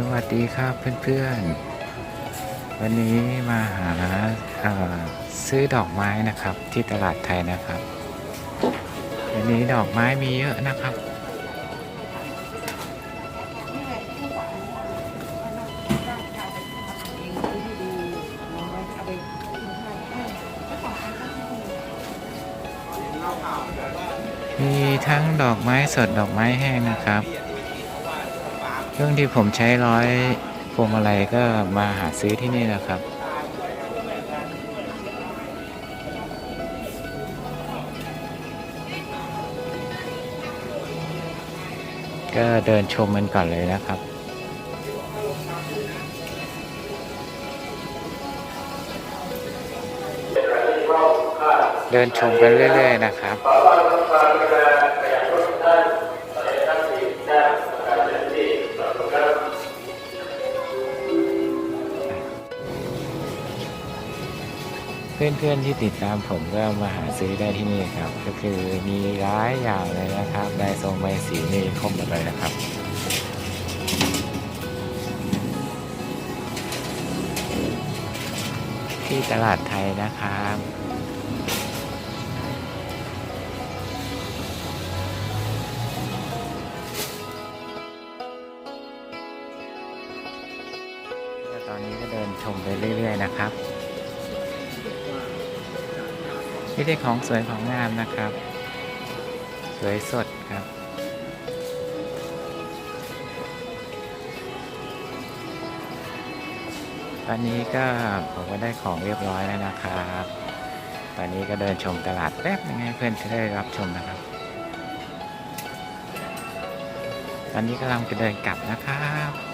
สวัสดีครับเพื่อนๆ วันนี้มาหาซื้อดอกไม้นะครับที่ตลาดไทยนะครับ วันนี้ดอกไม้มีเยอะนะครับ มีทั้งดอกไม้สดดอกไม้แห้งนะครับ ช่วงที่ผมใช้ร้อยพวงมาลัยก็มาหาซื้อที่นี่นะครับ ก็เดินชมมันก่อนเลยนะครับเดินชมกันเรื่อย ๆ นะครับ เพื่อนๆที่ติดตามผมก็มาหาซื้อได้ที่นี่ครับ ก็คือมีร้ายอย่างเลยนะครับลายทรงใบสีนี่ครบหมดเลยนะครับที่ตลาดไทยนะครับ ตอนนี้ก็เดินชมไปเรื่อย ๆ นะครับ นี่ได้ของสวยของงามนะครับ สวยสดครับ ตอนนี้ก็ผมก็ได้ของเรียบร้อยแล้วนะครับ ตอนนี้ก็เดินชมตลาดแป๊บยังไงเพื่อนจะได้รับชมนะครับ ตอนนี้กำลังจะเดินกลับนะครับ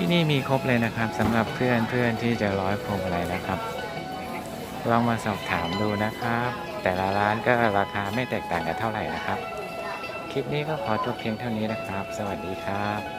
ที่นี่มีครบเลยนะครับสำหรับเพื่อนเพื่อนที่จะร้อยพวงอะไรนะครับ ลองมาสอบถามดูนะครับ แต่ละร้านก็ราคาไม่แตกต่างกันเท่าไหร่นะครับ คลิปนี้ก็ขอจบเพียงเท่านี้นะครับ สวัสดีครับ